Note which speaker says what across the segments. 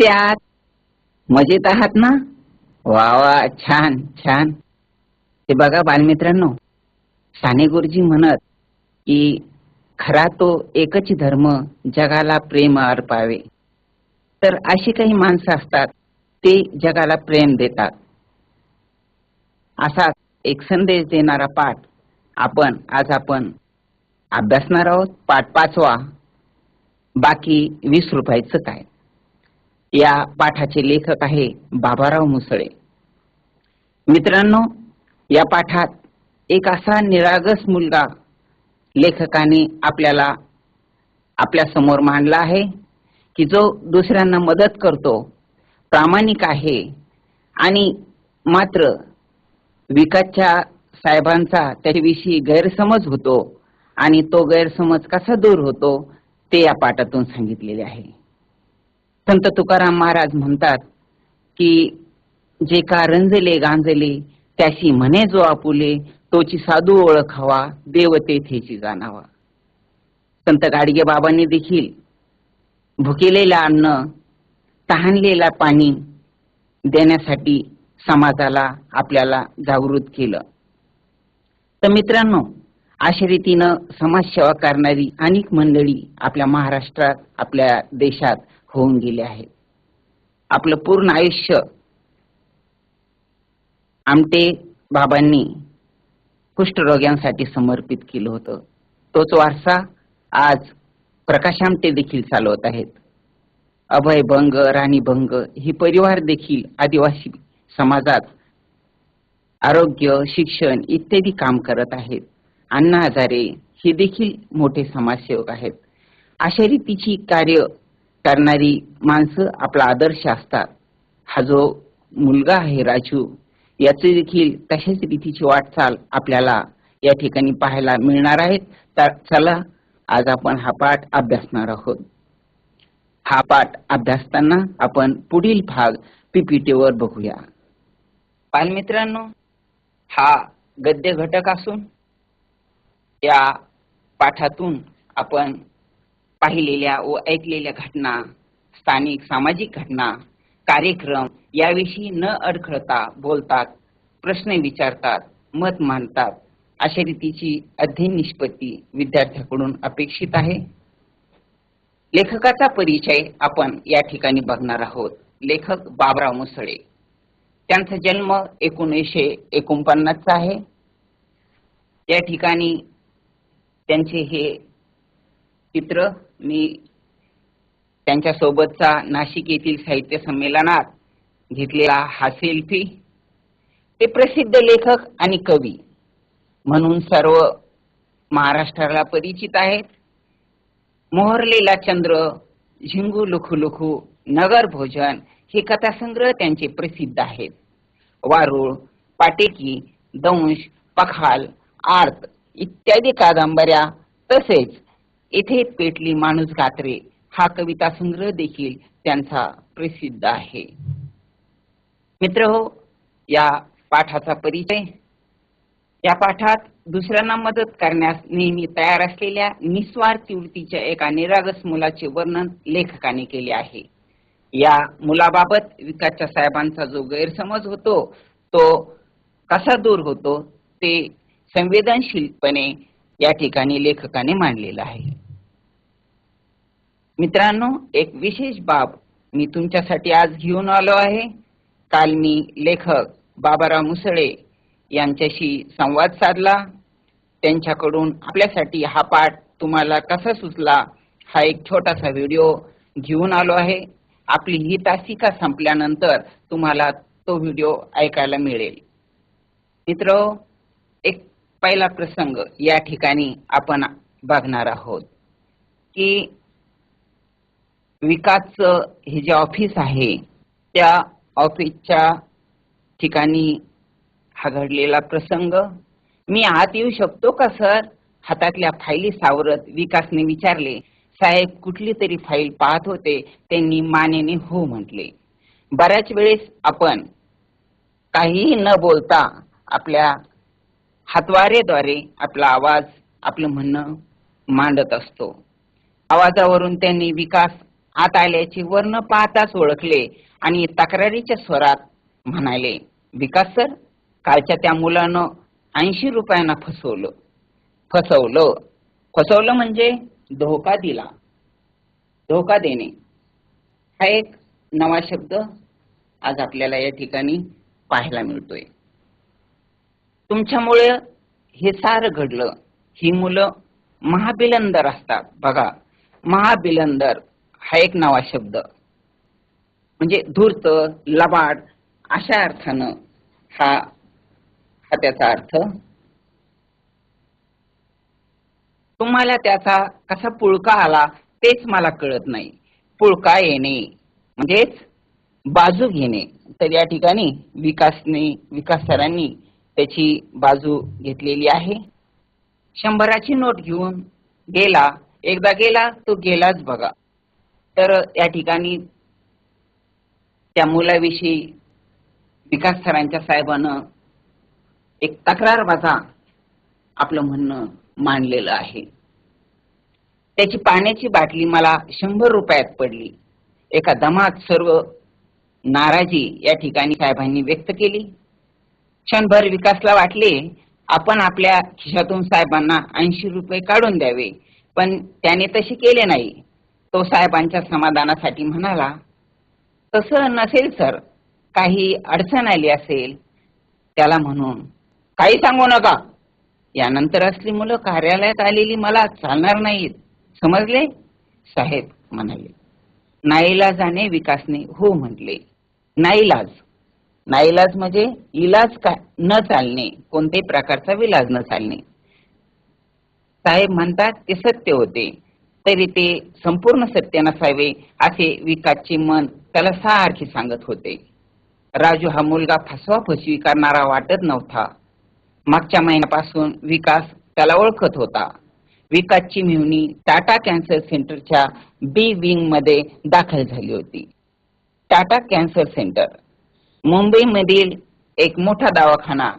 Speaker 1: कसे आहात मजेत आहात ना? वा वा छान छान. ते बघा बालमित्रांनो साने गुरुजी म्हणत की खरा तो एकच धर्म जगाला प्रेम अर्पावे. तर अशी काही माणसं असतात ते जगाला प्रेम देतात. असा एक संदेश देणारा पाठ आपण आज आपण अभ्यासणार आहोत. पाठ पाचवा बाकी वीस रुपयाचं काय? या पाठाचे लेखक आहे बाबाराव मुसळे. मित्रांनो या पाठात एक असा निरागस मुलगा लेखकाने आपल्याला आपल्यासमोर मांडला आहे की जो दुसऱ्यांना मदत करतो प्रामाणिक आहे आणि मात्र विकासच्या साहेबांचा त्याच्याविषयी गैरसमज होतो आणि तो गैरसमज कसा दूर होतो ते या पाठातून सांगितलेले आहे. संत तुकाराम महाराज म्हणतात की जे का रंजले गांजले त्याशी म्हणे जो आपुले तोची साधू ओळखावा देव तेथेची जाणावा. संत गाडगे बाबांनी देखील भुकेलेला अन्न तहानलेला पाणी देण्यासाठी समाजाला आपल्याला जागृत केलं. तर मित्रांनो अशा रीतीनं समाजसेवा करणारी अनेक मंडळी आपल्या महाराष्ट्रात आपल्या देशात होऊन गेले आहेत आपलं पूर्ण आयुष्य आमटे बाबांनी कुष्ठरोग्यांसाठी समर्पित केलं होतं. तोच वारसा आज प्रकाश आमटे देखील चालवत आहेत. अभय भंग राणी भंग ही परिवार देखील आदिवासी समाजात आरोग्य शिक्षण इत्यादी काम करत आहेत. अण्णा हजारे हे देखील मोठे समाजसेवक आहेत. अशा रीतीची कार्य करणारी माणसं आपला आदर्श असतात. हा जो मुलगा आहे राजू याचे देखील तशाच रीतीची वाटचाल आपल्याला या ठिकाणी पाहायला मिळणार आहेत तर चला आज आपण हा पाठ अभ्यासणार आहोत. हा पाठ अभ्यासताना आपण पुढील भाग पीपीटीवर बघूया. बालमित्रांनो हा गद्य घटक असून या पाठातून आपण पाहिलेल्या व ऐकलेल्या घटना स्थानिक सामाजिक घटना कार्यक्रम याविषयी न अडखळता बोलतात प्रश्न विचारतात मत मांडतात अशा रीतीची अध्ययन निष्पत्ती विद्यार्थ्याकडून अपेक्षित आहे. लेखकाचा परिचय आपण या ठिकाणी बघणार आहोत. लेखक बाबराव मुसळे. त्यांचा जन्म एकोणीसशे एकोणपन्नासचा आहे. या ठिकाणी त्यांचे हे चित्र मी त्यांच्या सोबतचा नाशिक येथील साहित्य संमेलनात घेतलेला हा सेल्फी ते प्रसिद्ध लेखक आणि कवी म्हणून सर्व महाराष्ट्राला परिचित आहेत. मोहरलेला चंद्र झिंगू लुखू लुखू नगर भोजन हे कथासंग्रह त्यांचे प्रसिद्ध आहेत. वारुळ पाटेकी दंश पखाल आर्त इत्यादी कादंबऱ्या तसेच इथे पेटली माणूस गात्रे. हा कविता संग्रह देखील त्यांचा प्रसिद्ध आहे. मित्र हो या पाठाचा परिचय. या पाठात दुसऱ्यांना मदत करण्यास नेहमी तयार असलेल्या निस्वार्थी वृत्तीच्या एका निरागस मुलाचे वर्णन लेखकाने केले आहे. या मुलाबाबत विकासच्या साहेबांचा जो गैरसमज होतो तो कसा दूर होतो ते संवेदनशीलपणे या ठिकाणी लेखकाने मांडलेला आहे. मित्रांनो एक विशेष बाब मी तुमच्यासाठी आज घेऊन आलो आहे. काल मी लेखक बाबाराव मुसळे यांच्याशी संवाद साधला. त्यांच्याकडून आपल्यासाठी हा पाठ तुम्हाला कसा सुचला हा एक छोटासा व्हिडिओ घेऊन आलो आहे. आपली ही तासिका संपल्यानंतर तुम्हाला तो व्हिडिओ ऐकायला मिळेल. मित्र एक पहिला प्रसंग या ठिकाणी आपण बघणार आहोत की विकासचं हे जे ऑफिस आहे त्या ऑफिसच्या ठिकाणी हा घडलेला प्रसंग. मी आत येऊ शकतो का सर? हातातल्या फाईली सावरत विकासने विचारले. साहेब कुठली तरी फाईल पाहत होते. त्यांनी मानेने हो म्हटले. बऱ्याच वेळेस आपण काहीही न बोलता आपल्या हातवारेद्वारे आपला आवाज आपलं म्हणणं मांडत असतो. आवाजावरून त्यांनी विकास आत आल्याचे वर्ण पाहताच ओळखले आणि तक्रारीच्या स्वरात म्हणाले विकास सर कालच्या त्या मुलानं ऐंशी रुपयांना फसवलं. फसवलं? फसवलं म्हणजे धोका दिला. धोका देणे. हा एक नवा शब्द आज आपल्याला या ठिकाणी पाहायला मिळतोय. तुमच्यामुळे हे सारं घडलं. ही मुलं महाबिलंदर असतात. बघा महाबिलंदर हा एक नवा शब्द. म्हणजे धूर्त लबाड अशा अर्थानं हा हा त्याचा अर्थ. तुम्हाला त्याचा कसा पुळका आला तेच मला कळत नाही. पुळका येणे म्हणजेच बाजू घेणे. तर या ठिकाणी विकासने विकास सरांनी त्याची बाजू घेतलेली आहे. शंभराची नोट घेऊन गेला एकदा गेला तो गेलाच बघा. तर या ठिकाणी त्या मुलाविषयी विकास सरांच्या साहेबानं एक तक्रार माझा आपलं म्हणणं मांडलेलं आहे. त्याची पाण्याची बाटली मला शंभर रुपयात पडली. एका दमात सर्व नाराजी या ठिकाणी साहेबांनी व्यक्त केली. क्षणभर विकासला वाटले आपण आपल्या खिशातून साहेबांना ऐंशी रुपये काढून द्यावे पण त्याने तसे केले नाही. तो साहेबांच्या समाधानासाठी म्हणाला तसं नसेल सर काही अडचण आली असेल त्याला म्हणून काही सांगू नका. यानंतर असली मुलं कार्यालयात आलेली मला चालणार नाहीत. समजले? साहेब म्हणाले. नाईलाजाने विकासने हो म्हटले. नाईलाज. नाईलाज म्हणजे इलाज का न चालणे कोणत्याही प्रकारचा विलाज न चालणे. साहेब म्हणतात ते सत्य होते. तरी ते संपूर्ण सत्य नसावे असे विकासचे मन त्याला सारखे सांगत होते. राजू हा मुलगा फसवा फसवी करणारा वाटत नव्हता. मागच्या महिन्यापासून विकास त्याला ओळखत होता. विकासची मिळवणी टाटा कॅन्सर सेंटरच्या बी विंगमध्ये दाखल झाली होती. टाटा कॅन्सर सेंटर मुंबईमधील एक मोठा दवाखाना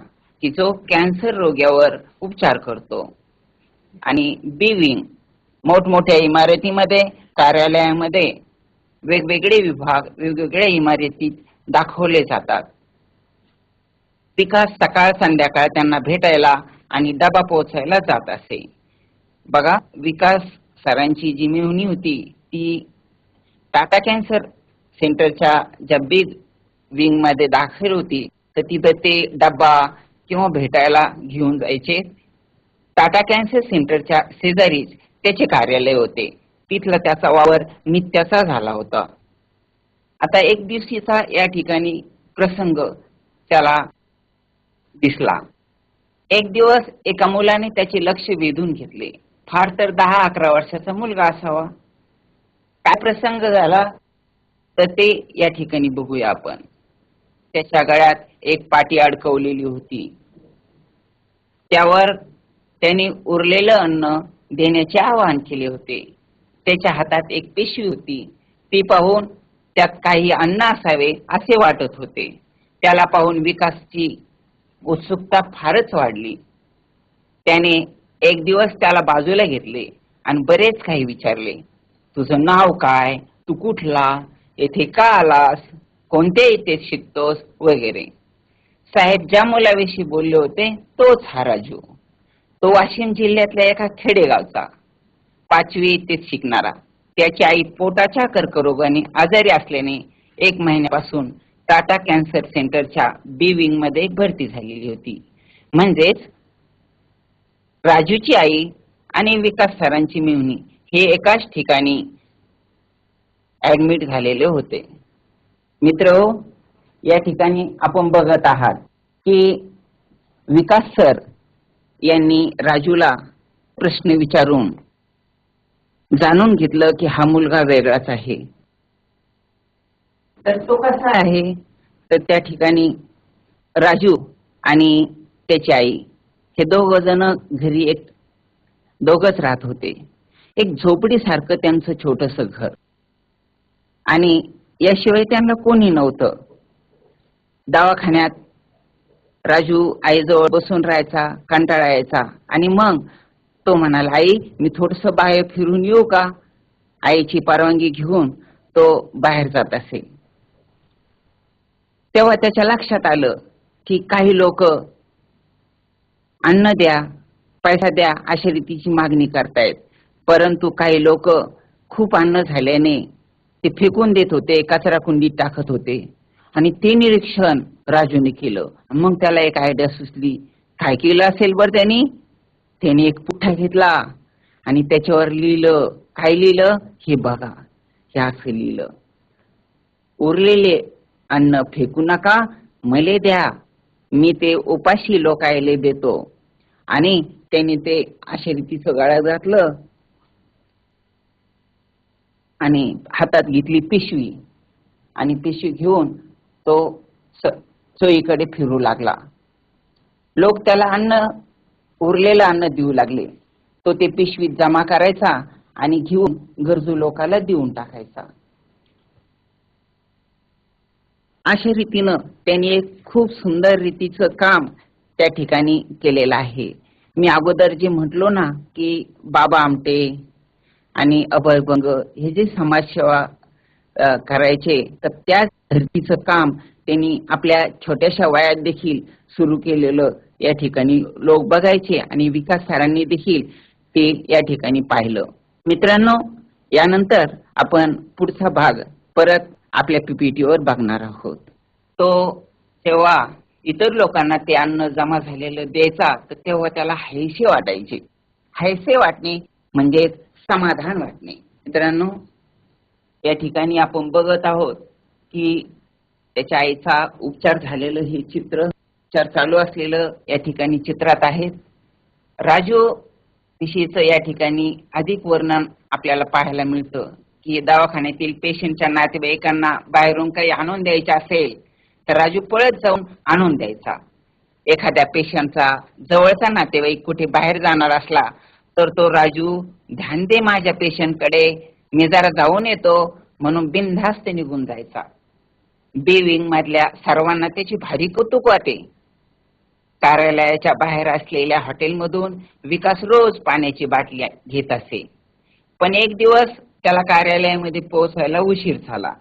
Speaker 1: की जो कॅन्सर रोग्यावर उपचार करतो. आणि बी विंग मोठमोठ्या इमारतीमध्ये कार्यालयामध्ये वेगवेगळे विभाग वेगवेगळ्या इमारतीत दाखवले जातात. विकास सकाळ संध्याकाळ त्यांना भेटायला आणि डबा पोहोचायला जात असे. बघा विकास सरांची जी मिळवणी होती ती टाटा कॅन्सर सेंटरच्या ज्या बिग विंगमध्ये दाखल होती. तर तिथं ते डब्बा किंवा भेटायला घेऊन जायचे. टाटा कॅन्सर सेंटरच्या शेजारीच त्याचे कार्यालय होते. तिथला त्याचा वावर नित्याचा झाला होता. आता एक दिवशीचा या ठिकाणी प्रसंग त्याला दिसला. एक दिवस एका मुलाने त्याचे लक्ष वेधून घेतले. फार तर दहा अकरा वर्षाचा मुलगा असावा. काय प्रसंग झाला? तर ते या ठिकाणी बघूया आपण. त्याच्या गळ्यात एक पाटी अडकवलेली होती. त्यावर त्याने उरलेलं अन्न देण्याचे आवाहन केले होते. त्याच्या हातात एक पिशवी होती. ती पाहून त्यात काही अन्न असावे असे वाटत होते. त्याला पाहून विकासची उत्सुकता फारच वाढली. त्याने एक दिवस त्याला बाजूला घेतले आणि बरेच काही विचारले. तुझं नाव काय? तू कुठला? येथे का आलास? कोणत्या इथे शिकतोस? वगैरे. साहेब ज्या मुलाविषयी बोलले होते तोच हा राजू. तो वाशिम जिल्ह्यातल्या एका खेडेगावचा पाचवी इथेच शिकणारा. त्याची आई पोटाच्या कर्करोगाने आजारी असल्याने एक महिन्यापासून टाटा कॅन्सर सेंटरच्या बी विंगमध्ये भरती झालेली होती. म्हणजेच राजूची आई आणि विकास सरांची मिळवणी हे एकाच ठिकाणी ऍडमिट झालेले होते. मित्र हो, या ठिकाणी आपण बघत आहात की विकास सर यांनी राजूला प्रश्न विचारून जाणून घेतलं की हा मुलगा वेगळाच आहे. तर तो कसा आहे? तर त्या ठिकाणी राजू आणि त्याची आई हे दोघ जण घरी एक दोघच राहत होते. एक झोपडी सारखं त्यांचं छोटस घर. आणि याशिवाय त्यांना कोणी नव्हतं. दवाखान्यात राजू आईजवळ बसून राहायचा कंटाळा यायचा आणि मग तो म्हणाला आई मी थोडस बाहेर फिरून येऊ का? आईची परवानगी घेऊन तो बाहेर जात असे. तेव्हा त्याच्या लक्षात आलं की काही लोक अन्न द्या पैसा द्या अशा रीतीची मागणी करतायत. परंतु काही लोक खूप अन्न झाल्याने ते फेकून देत होते कचरा कुंडीत टाकत होते. आणि ते निरीक्षण राजूने केलं. मग त्याला एक आयडिया सुचली. काय केलं असेल बरं त्यांनी? त्याने एक पुठ्ठा घेतला आणि त्याच्यावर लिहिलं. काय लिहिलं? हे बघा. हे असं लिहिलं. उरलेले अन्न फेकू नका मले द्या. मी ते उपाशी लोकायले देतो. आणि त्याने ते अशा रीतीचं गळ्यात घातलं आणि हातात घेतली पिशवी. आणि पिशवी घेऊन तो स- फिरू लागला. लोक त्याला अन्न उरलेलं अन्न देऊ लागले. तो ते पिशवीत जमा करायचा आणि घेऊन गरजू लोकाला देऊन टाकायचा. अशा रीतीनं त्यांनी एक खूप सुंदर रीतीचं काम त्या ठिकाणी केलेलं आहे. मी अगोदर जे म्हटलो ना की बाबा आमटे आणि अभयभंग हे जे समाजसेवा करायचे तर त्या धरतीचं काम त्यांनी आपल्या छोट्याशा वयात देखील सुरू केलेलं या ठिकाणी लोक बघायचे आणि विकास सरांनी देखील ते या ठिकाणी पाहिलं. मित्रांनो यानंतर आपण पुढचा भाग परत आपल्या पीपीटीवर बघणार आहोत. तो तेव्हा इतर लोकांना ते अन्न जमा झालेलं द्यायचा तर तेव्हा त्याला हैसे वाटायचे. हैसे वाटणे म्हणजे समाधान वाटणे. मित्रांनो या ठिकाणी आपण बघत आहोत की त्याच्या आईचा उपचार झालेलं हे चित्र उपचार चालू असलेलं या ठिकाणी चित्रात आहे. राजू विषयीचं या ठिकाणी अधिक वर्णन आपल्याला पाहायला मिळतं की दवाखान्यातील पेशंटच्या नातेवाईकांना बाहेरून काही आणून द्यायचं असेल तर राजू पळत जाऊन आणून द्यायचा. एखाद्या पेशंटचा जवळचा नातेवाईक कुठे बाहेर जाणार असला तर तो राजू ध्यान दे माझ्या पेशंटकडे मी जरा जाऊन येतो म्हणून बिनधास्त निघून जायचा. बी विंग मधल्या सर्वांना त्याची भारी कौतुक वाटे. कार्यालयाच्या बाहेर असलेल्या हॉटेलमधून विकास रोज पाण्याची बाटली घेत असे. पण एक दिवस त्याला कार्यालयामध्ये पोहोचायला उशीर झाला.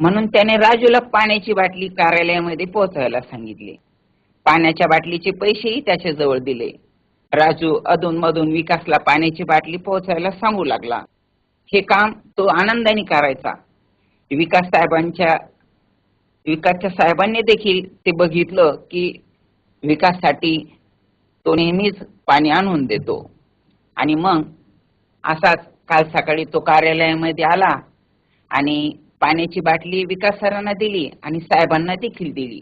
Speaker 1: म्हणून त्याने राजूला पाण्याची बाटली कार्यालयामध्ये पोहोचायला सांगितले. पाण्याच्या बाटलीचे पैसेही त्याच्याजवळ दिले. राजू अधून मधून विकासला पाण्याची बाटली पोहोचायला सांगू लागला. हे काम तो आनंदाने करायचा. विकास साहेबांच्या विकासच्या साहेबांनी देखील ते बघितलं की विकाससाठी तो नेहमीच पाणी आणून देतो. आणि मग असाच काल सकाळी तो कार्यालयामध्ये आला आणि पाण्याची बाटली विकास सरांना दिली आणि साहेबांना देखील दिली.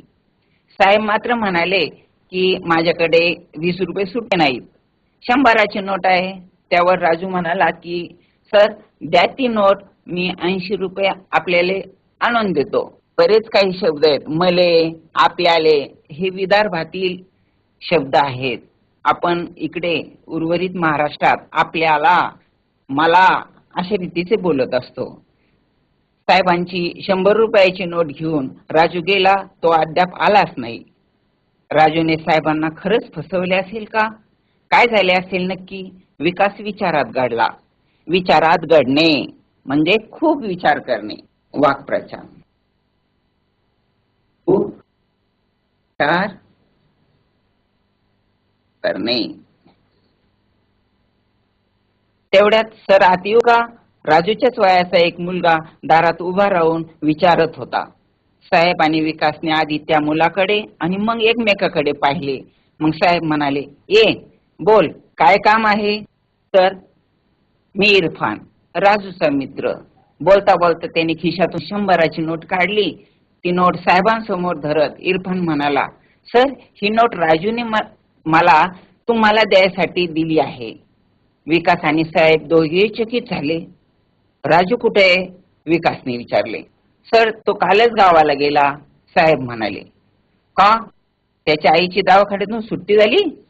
Speaker 1: साहेब मात्र म्हणाले की माझ्याकडे वीस रुपये सुटे नाहीत. शंभराची नोट आहे. त्यावर राजू म्हणाला की सर द्या ती नोट. मी ऐंशी रुपये आपल्याला आणून देतो. बरेच काही शब्द आहेत. मले आपल्याले हे विदर्भातील शब्द आहेत. आपण इकडे उर्वरित महाराष्ट्रात आपल्याला मला अशा रीतीचे बोलत असतो. साहेबांची शंभर रुपयाची नोट घेऊन राजू गेला तो अद्याप आलाच नाही. राजूने साहेबांना खरंच फसवले असेल का? काय झाले असेल नक्की? विकास विचारात घडला विचारात घडणे म्हणजे खूप विचार करणे. वाक्प्रचार. उपचार करणे तेवढ्यात सर आत येऊ का राजूच्याच वयाचा एक मुलगा दारात उभा राहून विचारत होता. साहेब आणि विकासने आधी त्या मुलाकडे आणि मग एकमेकाकडे पाहिले. मग साहेब म्हणाले ये बोल काय काम आहे? तर मी इरफान राजूचा मित्र. बोलता बोलता त्याने खिशातून शंभराची नोट काढली ती नोट साहेबांसमोर धरत इरफान म्हणाला सर ही नोट राजूने म- मला तुम्हाला द्यायसाठी दिली आहे. विकास आणि साहेब दोघेही चकित झाले. राजू कुठे आहे? विकासने विचारले. सर तो कालच गावाला गेला साहेब म्हणाले. का? त्याच्या आईची दवाखान्यातून सुट्टी झाली?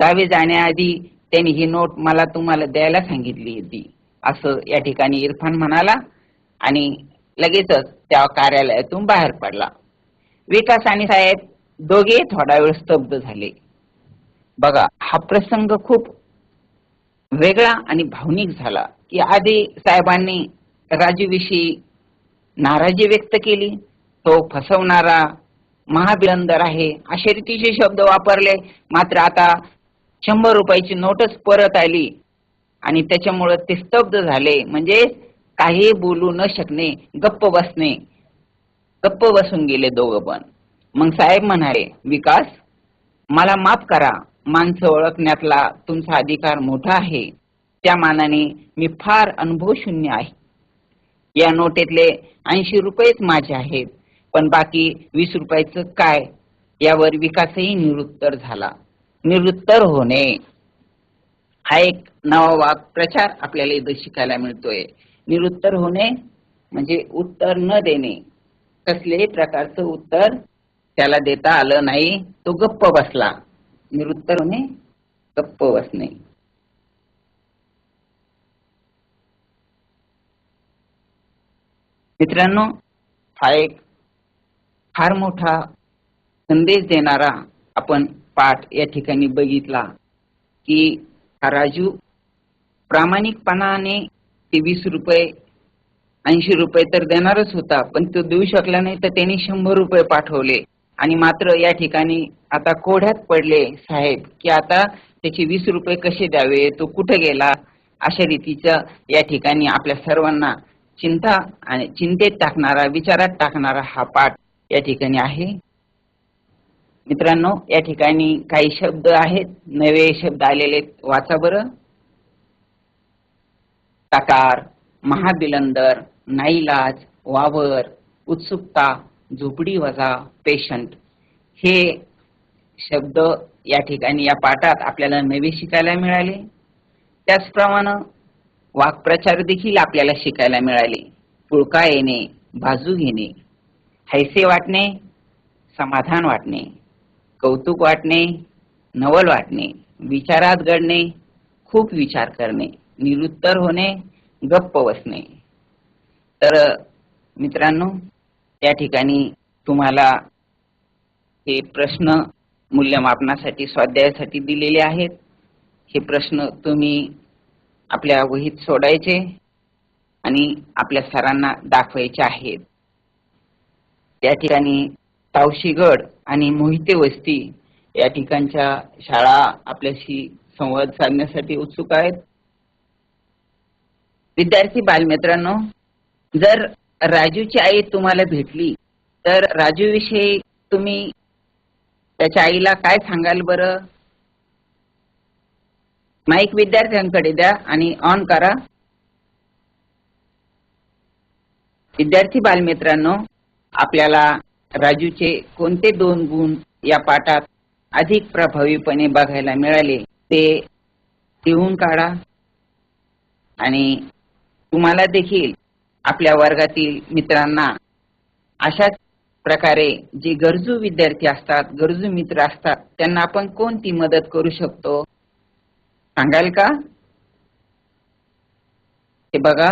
Speaker 1: गावी जाण्याआधी त्यांनी ही नोट मला तुम्हाला द्यायला सांगितली होती असं या ठिकाणी इरफान म्हणाला आणि लगेचच त्या कार्यालयातून बाहेर पडला. विकास आणि साहेब दोघे थोडा वेळ स्तब्ध झाले. बघा हा प्रसंग खूप वेगळा आणि भावनिक झाला की आधी साहेबांनी राजूविषयी नाराजी व्यक्त केली तो फसवणारा महाबिलंदर आहे अशा रीतीचे शब्द वापरले मात्र आता शंभर रुपयाची नोटच परत आली आणि त्याच्यामुळं ते स्तब्ध झाले. म्हणजे काही बोलू न शकणे गप्प बसणे. गप्प बसून गेले दोघं पण. मग साहेब म्हणाले विकास मला माफ करा. माणसं ओळखण्यातला तुमचा अधिकार मोठा आहे. त्या मानाने मी फार अनुभव शून्य आहे. या नोटेतले ऐंशी रुपयेच माझे आहेत. पण बाकी वीस रुपयाचं काय? यावर विकासही निरुत्तर झाला. निरुत्तर होणे. हा एक नवा वाक प्रचार आपल्याला इथं शिकायला मिळतोय. निरुत्तर होणे म्हणजे उत्तर न देणे. कसल्याही प्रकारचं उत्तर त्याला देता आलं नाही तो गप्प बसला. निरुत्तर होणे गप्प बसणे. मित्रांनो हा एक फार मोठा संदेश देणारा आपण पाठ या ठिकाणी बघितला की हा राजू प्रामाणिकपणाने ते वीस रुपये ऐंशी रुपये तर देणारच होता पण तो देऊ शकला नाही तर त्यांनी शंभर रुपये पाठवले. आणि मात्र या ठिकाणी आता कोढ्यात पडले साहेब की आता त्याचे वीस रुपये कसे द्यावे तो कुठे गेला? अशा रीतीचा या ठिकाणी आपल्या सर्वांना चिंता आणि चिंतेत टाकणारा विचारात टाकणारा हा पाठ या ठिकाणी आहे. मित्रांनो या ठिकाणी काही शब्द आहेत नवे शब्द आलेले आहेत. वाचा बरं. तकार महाबिलंदर नाईलाज वावर उत्सुकता झोपडी वजा पेशंट. हे शब्द या ठिकाणी या पाठात आपल्याला नवे शिकायला मिळाले. त्याचप्रमाणे वाक्प्रचार देखील आपल्याला शिकायला मिळाले. पुळका येणे बाजू घेणे हैसे वाटणे समाधान वाटणे कौतुक वाटणे नवल वाटणे विचारात घडणे खूप विचार करणे. निरुत्तर होणे गप्प बसणे. तर मित्रांनो त्या ठिकाणी तुम्हाला हे प्रश्न मूल्यमापनासाठी स्वाध्यायासाठी दिलेले आहेत. हे प्रश्न तुम्ही आपल्या वहीत सोडायचे आणि आपल्या सरांना दाखवायचे आहेत. त्या ठिकाणी तावशीगड आणि मोहिते वस्ती या ठिकाणच्या शाळा आपल्याशी संवाद साधण्यासाठी उत्सुक आहेत. विद्यार्थी बालमित्रांनो जर राजूची आई तुम्हाला भेटली तर राजू विषयी तुम्ही त्याच्या आईला काय सांगाल बरं? माईक विद्यार्थ्यांकडे द्या आणि ऑन करा. विद्यार्थी बालमित्रांनो आपल्याला राजूचे कोणते दोन गुण या पाठात अधिक प्रभावीपणे बघायला मिळाले ते लिहून काढा. आणि तुम्हाला देखील आपल्या वर्गातील मित्रांना अशाच प्रकारे जे गरजू विद्यार्थी असतात गरजू मित्र असतात त्यांना आपण कोणती मदत करू शकतो? सांगाल का? हे बघा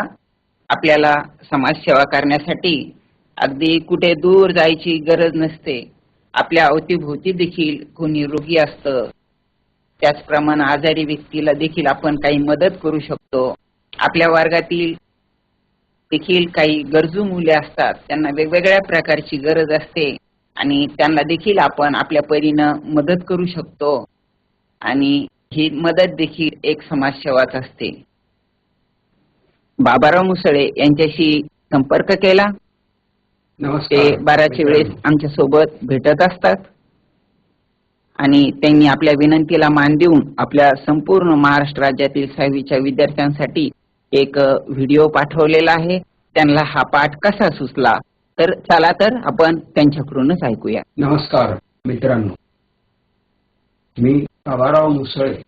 Speaker 1: आपल्याला समाजसेवा करण्यासाठी अगदी कुठे दूर जायची गरज नसते. आपल्या अवतीभोवती देखील कोणी रोगी असतं. त्याचप्रमाणे आजारी व्यक्तीला देखील आपण काही मदत करू शकतो. आपल्या वर्गातील देखील काही गरजू मुले असतात त्यांना वेगवेगळ्या प्रकारची गरज असते आणि त्यांना देखील आपण आपल्या परीनं मदत करू शकतो आणि ही मदत देखील एक समाजसेवाच असते. बाबाराव मुसळे यांच्याशी संपर्क केला. ते बाराच्या वेळेस आमच्यासोबत भेटत असतात. आणि त्यांनी आपल्या विनंतीला मान देऊन आपल्या संपूर्ण महाराष्ट्र राज्यातील सहावीच्या विद्यार्थ्यांसाठी एक व्हिडिओ पाठवलेला आहे. त्यांना हा पाठ कसा सुचला? तर चला तर आपण त्यांच्याकडूनच ऐकूया.
Speaker 2: नमस्कार मित्रांनो. मी आबाराव मुसळे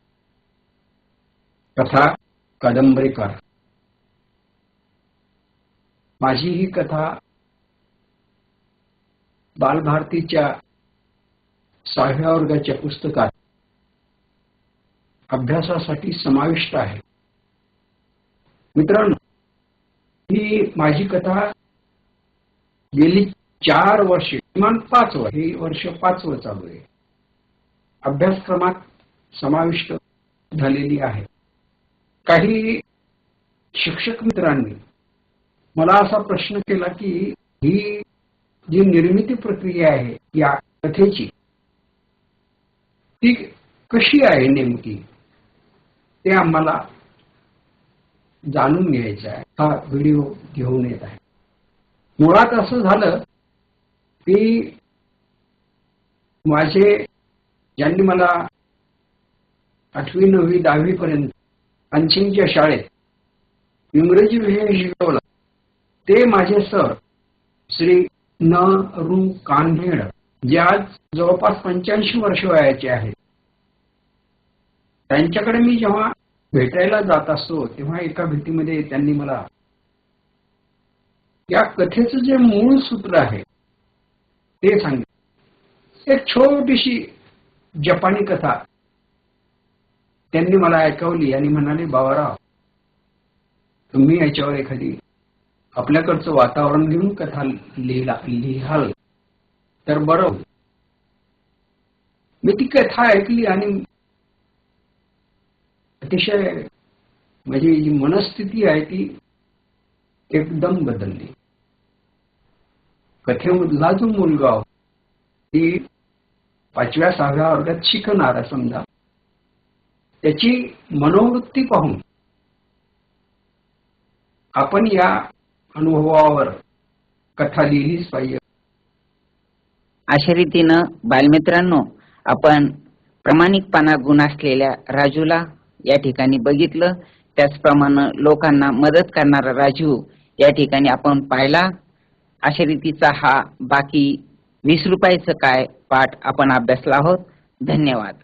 Speaker 2: कथा कादंबरीकार. माझी ही कथा बालभारतीच्या सहाव्या वर्गाच्या पुस्तकात अभ्यासासाठी समाविष्ट आहे. मित्रांनो ही माझी कथा गेली चार वर्षे किमान पाच वर्ष हे वर्ष पाचवं चालू आहे. अभ्यासक्रमात समाविष्ट झालेली आहे. काही शिक्षक मित्रांनी मला असा प्रश्न केला की ही जी निर्मिती प्रक्रिया आहे या कथेची ती कशी आहे नेमकी? ते आम्हाला जाणून घ्यायचा आहे. हा व्हिडिओ घेऊन येत आहे. मुळात असं झालं की माझे ज्यांनी मला आठवी नववी दहावी पर्यंत शाळेत इंग्रजी विषय शिकवला ते माझे सर श्री न. रू कानहेड जे आज जवळपास पंच्याऐंशी वर्ष वयाचे आहेत. त्यांच्याकडे मी जेव्हा भेटायला जात असतो तेव्हा एका भेटीमध्ये त्यांनी मला या कथेचं जे मूळ सूत्र आहे ते सांगितलं. एक छोटीशी जपानी कथा त्यांनी मला ऐकवली आणि म्हणाले बाबाराव तुम्ही याच्यावर एखादी आपल्याकडचं वातावरण घेऊन कथा लिहिला लिहाल तर बरं मी ती कथा ऐकली आणि अतिशय माझी जी मनस्थिती आहे ती एकदम बदलली. कथेमधला जो मुलगा ती पाचव्या सहाव्या वर्गात शिकणारा समजा. त्याची मनोवृत्ती पाहून आपण या अनुभवावर कथा लिहिलीच पाहिजे.
Speaker 1: अशा रीतीनं बालमित्रांनो आपण प्रामाणिकपणा गुण असलेल्या राजूला या ठिकाणी बघितलं. त्याचप्रमाणे लोकांना मदत करणारा राजू या ठिकाणी आपण पाहिला. अशा रीतीचा हा बाकी वीस रुपयाचं काय पाठ आपण अभ्यासला आहोत. धन्यवाद.